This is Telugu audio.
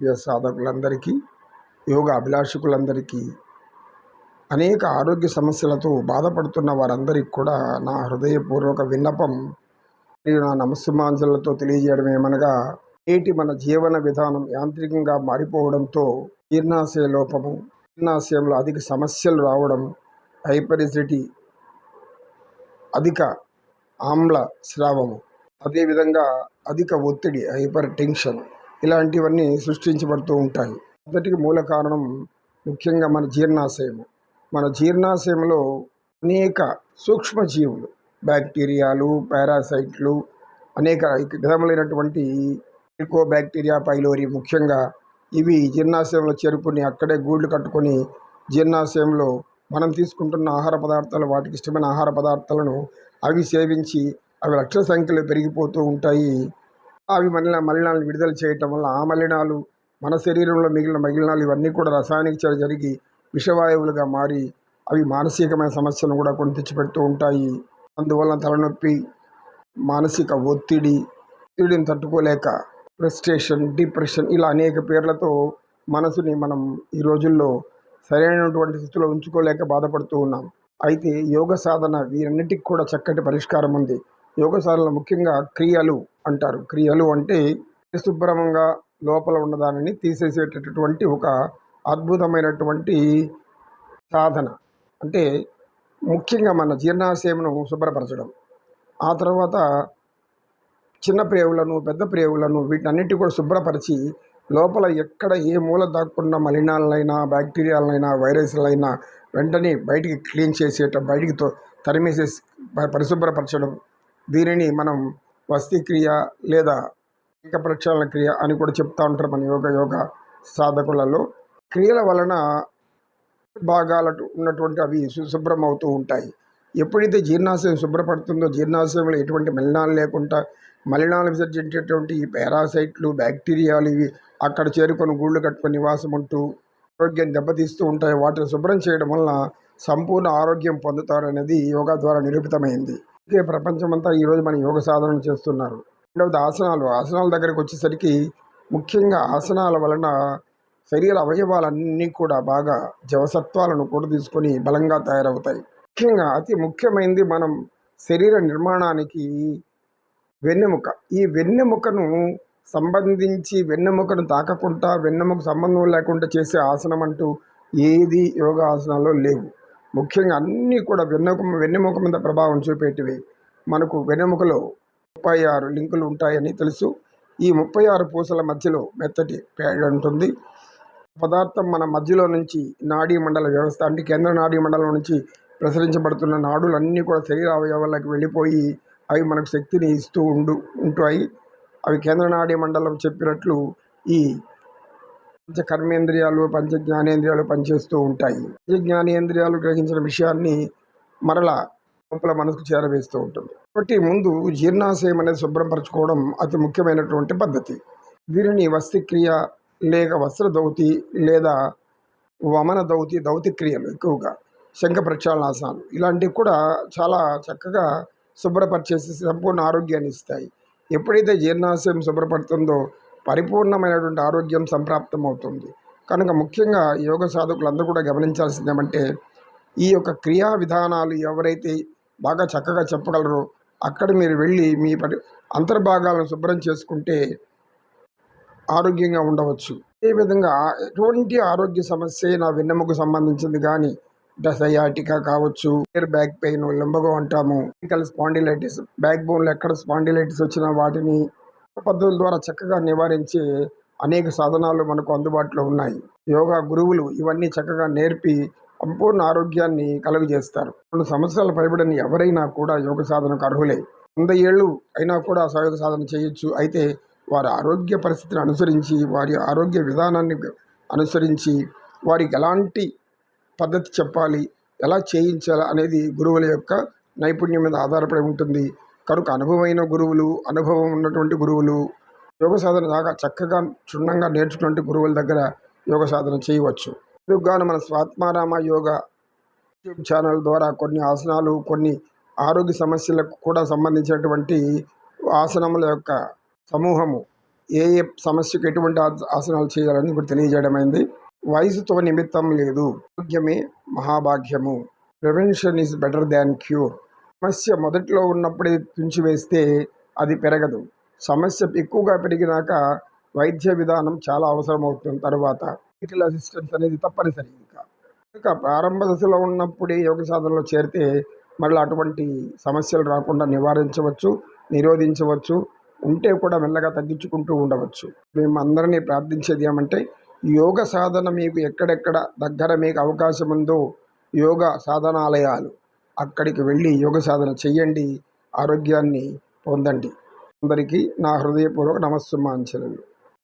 యోగ సాధకులందరికీ యోగ అభిలాషకులందరికీ అనేక ఆరోగ్య సమస్యలతో బాధపడుతున్న వారందరికీ కూడా నా హృదయపూర్వక విన్నపం మరియు నా నమస్సుమాంజలతో తెలియజేయడం ఏమనగా నేటి మన జీవన విధానం యాంత్రికంగా మారిపోవడంతో జీర్ణాశయ లోపము జీర్ణాశయంలో అధిక సమస్యలు రావడం హైపరిసిటీ అధిక ఆమ్ల స్రావము అదేవిధంగా అధిక ఒత్తిడి హైపర్ టెన్షన్ ఇలాంటివన్నీ సృష్టించబడుతూ ఉంటాయి. మొదటికి మూల కారణం ముఖ్యంగా మన జీర్ణాశయము. మన జీర్ణాశయంలో అనేక సూక్ష్మజీవులు బ్యాక్టీరియాలు పారాసైట్లు అనేక విధములైనటువంటి ఎక్కువ బ్యాక్టీరియా పైలోరి ముఖ్యంగా ఇవి జీర్ణాశయంలో చేరుకుని అక్కడే గూళ్ళు కట్టుకొని జీర్ణాశయంలో మనం తీసుకుంటున్న ఆహార పదార్థాలు వాటికి ఇష్టమైన ఆహార పదార్థాలను అవి సేవించి అవి లక్ష సంఖ్యలో పెరిగిపోతూ ఉంటాయి. అవి మళ్ళీ మలినాలను విడుదల చేయటం వల్ల ఆ మలినాలు మన శరీరంలో మిగిలిన మలినాలు ఇవన్నీ కూడా రసాయనిక చర్య జరిగి విషవాయువులుగా మారి అవి మానసికమైన సమస్యలను కూడా కొని తెచ్చిపెడుతూ ఉంటాయి. అందువల్ల తలనొప్పి మానసిక ఒత్తిడి ఒత్తిడిని తట్టుకోలేక ఫ్రస్ట్రేషన్ డిప్రెషన్ ఇలా అనేక పేర్లతో మనసుని మనం ఈ రోజుల్లో సరైనటువంటి స్థితిలో ఉంచుకోలేక బాధపడుతూ ఉన్నాం. అయితే యోగ సాధన వీరన్నిటికి కూడా చక్కటి పరిష్కారం ఉంది. యోగ సాధనలో ముఖ్యంగా క్రియలు అంటారు. క్రియలు అంటే పరిశుభ్రంగా లోపల ఉన్నదానిని తీసేసేటటువంటి ఒక అద్భుతమైనటువంటి సాధన. అంటే ముఖ్యంగా మన జీర్ణాశయమును శుభ్రపరచడం. ఆ తర్వాత చిన్న ప్రేవులను పెద్ద ప్రేవులను వీటన్నిటి కూడా శుభ్రపరిచి లోపల ఎక్కడ ఏ మూల దాక్కున్న మలినాలైనా బ్యాక్టీరియాలైనా వైరస్లైనా వెంటనే బయటికి క్లీన్ చేసేట బయటికి తో తరిమేసే పరిశుభ్రపరచడం దీనిని మనం వస్తీక్రియ లేదా ఏక ప్రక్షాళన క్రియ అని కూడా చెప్తూ ఉంటారు మన యోగ యోగ సాధకులలో. క్రియల వలన భాగాల ఉన్నటువంటి అవి సుశుభ్రం అవుతూ ఉంటాయి. ఎప్పుడైతే జీర్ణాశయం శుభ్రపడుతుందో జీర్ణాశయంలో ఎటువంటి మలినాలు లేకుండా మలినాలు విసర్జించేటువంటి ఈ పారాసైట్లు బ్యాక్టీరియాలు ఇవి అక్కడ చేరుకొని గూళ్ళు కట్టుకొని నివాసం ఉంటూ ఆరోగ్యం దెబ్బతీస్తూ ఉంటాయి. వాటిని శుభ్రం చేయడం వలన సంపూర్ణ ఆరోగ్యం పొందుతారనేది యోగా ద్వారా నిరూపితమైంది. అందుకే ప్రపంచమంతా ఈరోజు మన యోగ సాధన చేస్తున్నారు. రెండవది ఆసనాలు. ఆసనాల దగ్గరికి వచ్చేసరికి ముఖ్యంగా ఆసనాల వలన శరీర అవయవాలన్నీ కూడా బాగా జవసత్వాలను కూడా తీసుకొని బలంగా తయారవుతాయి. ముఖ్యంగా అతి ముఖ్యమైనది మనం శరీర నిర్మాణానికి వెన్నెముక. ఈ వెన్నెముకను సంబంధించి వెన్నెముకను తాకకుండా వెన్నెముక సంబంధం లేకుండా చేసే ఆసనం అంటూ ఏది యోగా ఆసనాల్లో లేవు. ముఖ్యంగా అన్నీ కూడా వెన్నెముక వెన్నెముక మీద ప్రభావం చూపేటివి. మనకు వెన్నెముకలో ముప్పై ఆరు లింకులు ఉంటాయని తెలుసు. ఈ ముప్పై ఆరు పూసల మధ్యలో మెత్తటి ప్యాడ్ ఉంటుంది. పదార్థం మన మధ్యలో నుంచి నాడీ మండల వ్యవస్థ అంటే కేంద్ర నాడీ మండలం నుంచి ప్రసరించబడుతున్న నాడులన్నీ కూడా శరీర అవయవాలకు వెళ్ళిపోయి అవి మనకు శక్తిని ఇస్తూ ఉండు ఉంటాయి అవి కేంద్ర నాడీ మండలం చెప్పినట్లు ఈ పంచ కర్మేంద్రియాలు పంచ జ్ఞానేంద్రియాలు పనిచేస్తూ ఉంటాయి. పంచ జ్ఞానేంద్రియాలు గ్రహించిన విషయాన్ని మరలా లోపల మనసుకు చేరవేస్తూ ఉంటుంది. కాబట్టి ముందు జీర్ణాశయం అనేది శుభ్రపరచుకోవడం అతి ముఖ్యమైనటువంటి పద్ధతి. దీనిని వస్తిక్రియ లేక వస్త్ర దౌతి లేదా వమన దౌతి దౌతి క్రియలు ఎక్కువగా. శంఖ ప్రక్షాళనాసనాలు ఇలాంటివి కూడా చాలా చక్కగా శుభ్రపరిచేసి సంపూర్ణ ఆరోగ్యాన్ని ఇస్తాయి. ఎప్పుడైతే జీర్ణాశయం శుభ్రపడుతుందో పరిపూర్ణమైనటువంటి ఆరోగ్యం సంప్రాప్తం అవుతుంది కనుక ముఖ్యంగా యోగ సాధకులు అందరూ కూడా గమనించాల్సింది ఏమంటే ఈ యొక్క క్రియా విధానాలు ఎవరైతే బాగా చక్కగా చెప్పగలరో అక్కడ మీరు వెళ్ళి మీ పరి అంతర్భాగాలను శుభ్రం చేసుకుంటే ఆరోగ్యంగా ఉండవచ్చు. అదేవిధంగా ఎటువంటి ఆరోగ్య సమస్య నా వెన్నెముకు సంబంధించింది కానీ డసయాటికా కావచ్చు ఎయిర్ బ్యాక్ పెయిన్ లింబగో అంటాము స్పాండిలైటిస్ బ్యాక్ బోన్లో ఎక్కడ స్పాండిలైటిస్ వచ్చినా వాటిని పద్ధతుల ద్వారా చక్కగా నివారించే అనేక సాధనాలు మనకు అందుబాటులో ఉన్నాయి. యోగా గురువులు ఇవన్నీ చక్కగా నేర్పి సంపూర్ణ ఆరోగ్యాన్ని కలుగజేస్తారు. రెండు సంవత్సరాల పైబడిన ఎవరైనా కూడా యోగ సాధనకు అర్హులే. వంద ఏళ్ళు అయినా కూడా యోగ సాధన చేయొచ్చు. అయితే వారి ఆరోగ్య పరిస్థితిని అనుసరించి వారి ఆరోగ్య విధానాన్ని అనుసరించి వారికి ఎలాంటి పద్ధతి చెప్పాలి ఎలా చేయించాలి అనేది గురువుల యొక్క నైపుణ్యం మీద ఆధారపడి ఉంటుంది. కనుక అనుభవమైన గురువులు అనుభవం ఉన్నటువంటి గురువులు యోగ సాధన బాగా చక్కగా క్షుణ్ణంగా నేర్చుకున్నటువంటి గురువుల దగ్గర యోగ సాధన చేయవచ్చు. ఇందుకుగాను మన స్వాత్మారామ యోగ యూట్యూబ్ ఛానల్ ద్వారా కొన్ని ఆసనాలు కొన్ని ఆరోగ్య సమస్యలకు కూడా సంబంధించినటువంటి ఆసనముల యొక్క సమూహము ఏ ఏ సమస్యకు ఎటువంటి ఆసనాలు చేయాలని ఇప్పుడు తెలియజేయడమైంది. వయసుతో నిమిత్తం లేదు ఆరోగ్యమే మహాభాగ్యము. Prevention is better than cure. సమస్య మొదట్లో ఉన్నప్పుడే తుంచివేస్తే అది పెరగదు. సమస్య ఎక్కువగా పెరిగినాక వైద్య విధానం చాలా అవసరం అవుతుంది తర్వాత. మెడికల్ అసిస్టెన్స్ అనేది తప్పనిసరి ఇంకా. ఇంకా ప్రారంభ దశలో ఉన్నప్పుడే యోగ సాధనలో చేరితే మళ్ళీ అటువంటి సమస్యలు రాకుండా నివారించవచ్చు నిరోధించవచ్చు ఉంటే కూడా మెల్లగా తగ్గించుకుంటూ ఉండవచ్చు. మేము అందరినీ ప్రార్థించేది ఏమంటే యోగ సాధన మీకు ఎక్కడెక్కడ దగ్గర మీకు అవకాశం ఉందో యోగ సాధనాలయాలు. అక్కడికి వెళ్ళి యోగ సాధన చెయ్యండి. ఆరోగ్యాన్ని పొందండి. అందరికీ నా హృదయపూర్వక నమస్సుమాంచలు